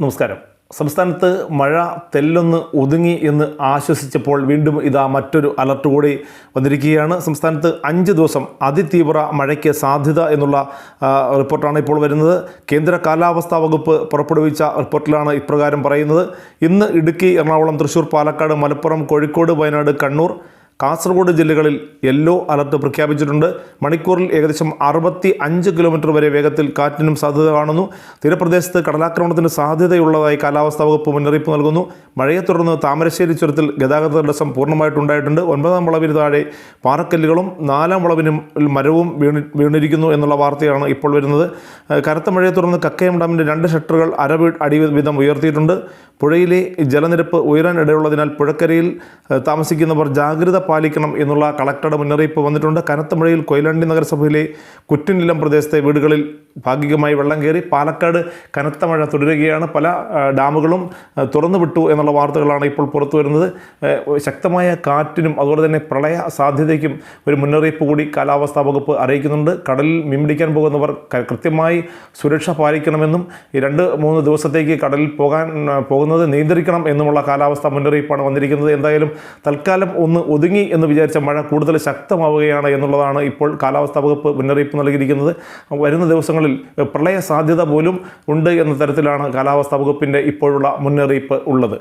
നമസ്കാരം. സംസ്ഥാനത്ത് മഴ തെല്ലൊന്ന് ഒതുങ്ങി എന്ന് ആശ്വസിച്ചപ്പോൾ വീണ്ടും ഇതാ മറ്റൊരു അലർട്ട് കൂടി വന്നിരിക്കുകയാണ്. സംസ്ഥാനത്ത് അഞ്ച് ദിവസം അതിതീവ്ര മഴയ്ക്ക് സാധ്യത എന്നുള്ള റിപ്പോർട്ടാണ് ഇപ്പോൾ വരുന്നത്. കേന്ദ്ര കാലാവസ്ഥാ വകുപ്പ് പുറപ്പെടുവിച്ച റിപ്പോർട്ടിലാണ് ഇപ്രകാരം പറയുന്നത്. ഇന്ന് ഇടുക്കി എറണാകുളം തൃശ്ശൂർ പാലക്കാട് മലപ്പുറം കോഴിക്കോട് വയനാട് കണ്ണൂർ കാസർഗോഡ് ജില്ലകളിൽ യെല്ലോ അലർട്ട് പ്രഖ്യാപിച്ചിട്ടുണ്ട്. മണിക്കൂറിൽ ഏകദേശം അറുപത്തി അഞ്ച് കിലോമീറ്റർ വരെ വേഗത്തിൽ കാറ്റിനും സാധ്യത കാണുന്നു. തീരപ്രദേശത്ത് കടലാക്രമണത്തിന് സാധ്യതയുള്ളതായി കാലാവസ്ഥാ വകുപ്പ് മുന്നറിയിപ്പ് നൽകുന്നു. മഴയെ തുടർന്ന് താമരശ്ശേരി ചുരത്തിൽ ഗതാഗത തടസ്സം പൂർണമായിട്ടുണ്ടായിട്ടുണ്ട് ഒൻപതാം വളവിന് താഴെ പാറക്കല്ലുകളും നാലാം വളവിനും മരവും വീണ് വീണിരിക്കുന്നു എന്നുള്ള വാർത്തയാണ് ഇപ്പോൾ വരുന്നത്. കനത്ത മഴയെ തുടർന്ന് കക്കയം ഡാമിന്റെ രണ്ട് ഷട്ടറുകൾ അര വീ- അടി വീതം ഉയർത്തിയിട്ടുണ്ട്. പുഴയിലെ ജലനിരപ്പ് ഉയരാൻ ഇടയുള്ളതിനാൽ പുഴക്കരയിൽ താമസിക്കുന്നവർ ജാഗ്രത പാലിക്കണം എന്നുള്ള കളക്ടറുടെ മുന്നറിയിപ്പ് വന്നിട്ടുണ്ട്. കനത്ത മഴയിൽ കൊയിലാണ്ടി നഗരസഭയിലെ കുറ്റിനിലം പ്രദേശത്തെ വീടുകളിൽ ഭാഗികമായി വെള്ളം കയറി പാലക്കാട് കനത്ത മഴ തുടരുകയാണ്. പല ഡാമുകളും തുറന്നു വിട്ടു എന്നുള്ള വാർത്തകളാണ് ഇപ്പോൾ പുറത്തു വരുന്നത്. ശക്തമായ കാറ്റിനും അതുപോലെ തന്നെ പ്രളയ സാധ്യതയ്ക്കും ഒരു മുന്നറിയിപ്പ് കൂടി കാലാവസ്ഥാ വകുപ്പ് അറിയിക്കുന്നുണ്ട്. കടലിൽ മീൻപിടിക്കാൻ പോകുന്നവർ കൃത്യമായി സുരക്ഷ പാലിക്കണമെന്നും ഈ രണ്ട് മൂന്ന് ദിവസത്തേക്ക് കടലിൽ പോകാൻ പോകുന്നത് നിയന്ത്രിക്കണം എന്നുമുള്ള കാലാവസ്ഥാ മുന്നറിയിപ്പാണ് വന്നിരിക്കുന്നത്. എന്തായാലും തൽക്കാലം ഒന്ന് ഒതുങ്ങി എന്ന് വിചാരിച്ച മഴ കൂടുതൽ ശക്തമാവുകയാണ് എന്നുള്ളതാണ് ഇപ്പോൾ കാലാവസ്ഥാ വകുപ്പ് മുന്നറിയിപ്പ് നൽകിയിരിക്കുന്നത്. വരുന്ന ദിവസങ്ങളിൽ പ്രളയ സാധ്യത പോലും ഉണ്ട് എന്ന തരത്തിലാണ് കാലാവസ്ഥാ വകുപ്പിന്റെ ഇപ്പോഴുള്ള മുന്നറിയിപ്പ് ഉള്ളത്.